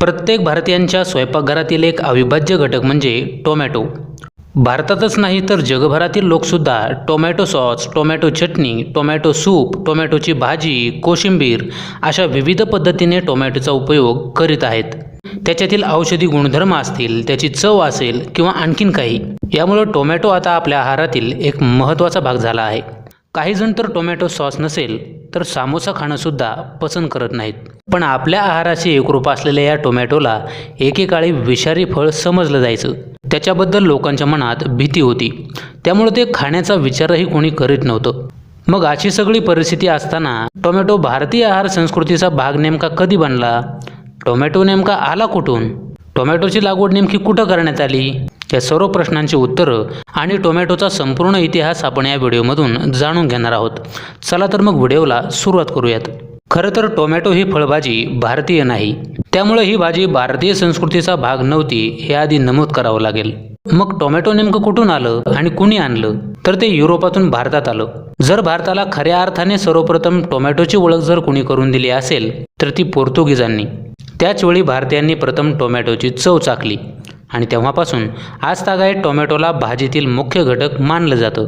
प्रत्येक भारतीयांच्या स्वयंपाकघरातील एक अविभाज्य घटक म्हणजे टोमॅटो. भारतातच नाही तर जगभरातील लोकसुद्धा टोमॅटो सॉस टोमॅटो चटणी टोमॅटो सूप टोमॅटोची भाजी कोशिंबीर अशा विविध पद्धतीने टोमॅटोचा उपयोग करीत आहेत. त्याच्यातील औषधी गुणधर्म असतील त्याची चव असेल किंवा आणखीन काही. यामुळं टोमॅटो आता आपल्या आहारातील एक महत्त्वाचा भाग झाला आहे. काही जण तर टोमॅटो सॉस नसेल तर सामोसा खाणंसुद्धा पसंत करत नाहीत. पण आपल्या आहाराशी एकरूप असलेल्या या टोमॅटोला एकेकाळी विषारी फळ समजलं जायचं. त्याच्याबद्दल लोकांच्या मनात भीती होती. त्यामुळे ते खाण्याचा विचारही कोणी करीत नव्हतं. मग अशी सगळी परिस्थिती असताना टोमॅटो भारतीय आहार संस्कृतीचा भाग नेमका कधी बनला? टोमॅटो नेमका आला कुठून? टोमॅटोची लागवड नेमकी कुठं करण्यात आली? या सर्व प्रश्नांची उत्तरं आणि टोमॅटोचा संपूर्ण इतिहास आपण या व्हिडिओमधून जाणून घेणार आहोत. चला तर मग व्हिडिओला सुरुवात करूयात. खरं तर टोमॅटो ही फळभाजी भारतीय नाही. त्यामुळे ही भाजी भारतीय संस्कृतीचा भाग नव्हती हे आधी नमूद करावं लागेल. मग टोमॅटो नेमकं कुठून आलं आणि कुणी आणलं? तर ते युरोपातून भारतात आलं. जर भारताला खऱ्या अर्थाने सर्वप्रथम टोमॅटोची ओळख जर कुणी करून दिली असेल तर ती पोर्तुगीजांनी. त्याचवेळी भारतीयांनी प्रथम टोमॅटोची चव चाकली. आणि तेव्हापासून आज तागायत टोमॅटोला भाजीतील मुख्य घटक मानलं जातं.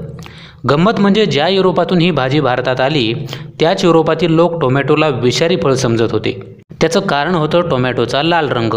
गंमत म्हणजे ज्या युरोपातून ही भाजी भारतात आली त्याच युरोपातील लोक टोमॅटोला विषारी फळ समजत होते. त्याचं कारण होतं टोमॅटोचा लाल रंग.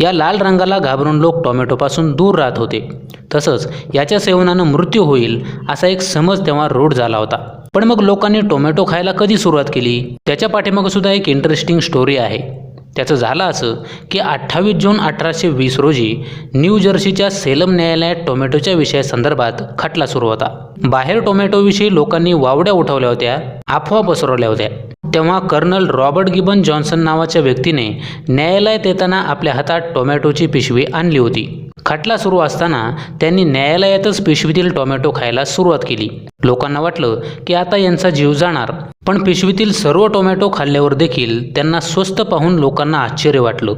या लाल रंगाला घाबरून लोक टोमॅटोपासून दूर राहत होते. तसंच याच्या सेवनानं मृत्यू होईल असा एक समज तेव्हा रूढ झाला होता. पण मग लोकांनी टोमॅटो खायला कधी सुरुवात केली? त्याच्या पाठीमागं सुद्धा एक इंटरेस्टिंग स्टोरी आहे. त्याचं झालं असं की अठ्ठावीस जून अठराशे वीस रोजी न्यू जर्सीच्या सेलम न्यायालयात टोमॅटोच्या विषयासंदर्भात खटला सुरू होता. बाहेर टोमॅटोविषयी लोकांनी वावड्या उठवल्या होत्या अफवा पसरवल्या होत्या. तेव्हा कर्नल रॉबर्ट गिबन जॉन्सन नावाच्या व्यक्तीने न्यायालयात येताना आपल्या हातात टोमॅटोची पिशवी आणली होती. खटला सुरू असताना त्यांनी न्यायालयातच पिशवीतील टोमॅटो खायला सुरुवात केली. लोकांना वाटलं की आता यांचा जीव जाणार. पण पिशवीतील सर्व टोमॅटो खाल्ल्यावर देखील त्यांना स्वस्त पाहून लोकांना आश्चर्य वाटलं.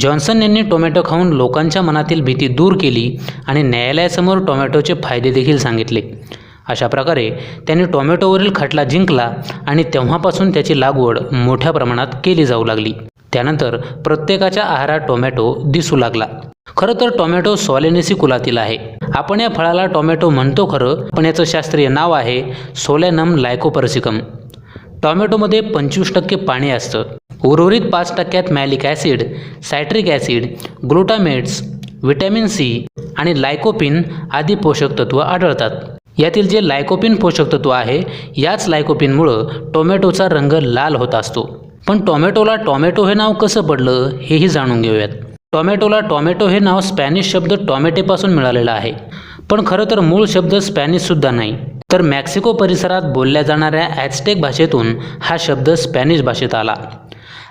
जॉन्सन यांनी टोमॅटो खाऊन लोकांच्या मनातील भीती दूर केली आणि न्यायालयासमोर टोमॅटोचे फायदे देखील सांगितले. अशा प्रकारे त्यांनी टोमॅटोवरील खटला जिंकला आणि तेव्हापासून त्याची लागवड मोठ्या प्रमाणात केली जाऊ लागली. त्यानंतर प्रत्येकाच्या आहारात टोमॅटो दिसू लागला. खरं तर टोमॅटो सॉलेनेसी कुलातील आहे. आपण या फळाला टोमॅटो म्हणतो खरं पण याचं शास्त्रीय नाव आहे सोलॅनम लायकोपर्सिकम. टोमॅटोमध्ये पंचवीस टक्के पाणी असतं. उर्वरित पाच टक्क्यात malic acid citric acid glutamates vitamin C आणि लायकोपिन आदी पोषक तत्व आढळतात. यातील जे लायकोपिन पोषक तत्व आहे याच लायकोपिनमुळं टोमॅटोचा रंग लाल होत असतो. पण टोमॅटोला टोमॅटो हे नाव कसं पडलं हेही जाणून घेऊयात. टोमॅटोला टोमॅटो हे नाव स्पॅनिश शब्द टॉमॅटेपासून मिळालेलं आहे. पण खरं तर मूळ शब्द स्पॅनिशसुद्धा नाही. तर मॅक्सिको परिसरात बोलल्या जाणाऱ्या ॲझटेक भाषेतून हा शब्द स्पॅनिश भाषेत आला.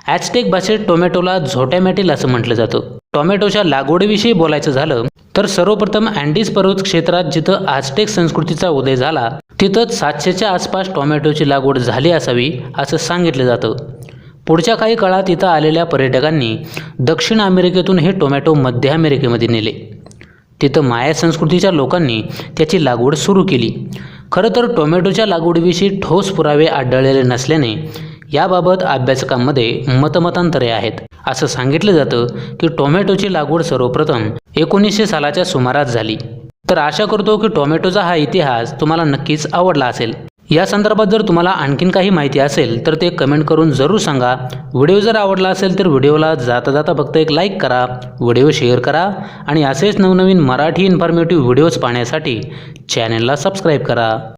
ॲस्टेक भाषेत टोमॅटोला झोटॅमॅटिल असं म्हटलं जातं. टोमॅटोच्या लागवडीविषयी बोलायचं झालं तर सर्वप्रथम अँडीज पर्वत क्षेत्रात जिथं आजटेक संस्कृतीचा उदय झाला तिथंच सातशेच्या आसपास टोमॅटोची लागवड झाली असावी असं सांगितलं जातं. पुढच्या काही काळात इथं आलेल्या पर्यटकांनी दक्षिण अमेरिकेतून हे टोमॅटो मध्य अमेरिकेमध्ये नेले. तिथं माया संस्कृतीच्या लोकांनी त्याची लागवड सुरू केली. खरं तर टोमॅटोच्या लागवडीविषयी ठोस पुरावे आढळलेले नसल्याने याबाबत अभ्यासकांमध्ये मतमतांतरे आहेत. असं सांगितलं जातं की टोमॅटोची लागवड सर्वप्रथम एकोणीसशे सालाच्या सुमारास झाली. तर आशा करतो की टोमॅटोचा हा इतिहास तुम्हाला नक्कीच आवडला असेल. या संदर्भात जर तुम्हाला आणखीन काही माहिती असेल तर ते कमेंट करून जरूर सांगा. व्हिडिओ जर आवडला असेल तर व्हिडिओला जाता जाता फक्त एक लाईक करा व्हिडिओ शेअर करा आणि असेच नवनवीन मराठी इन्फॉर्मेटिव्ह व्हिडिओज पाहण्यासाठी चॅनलला सबस्क्राईब करा.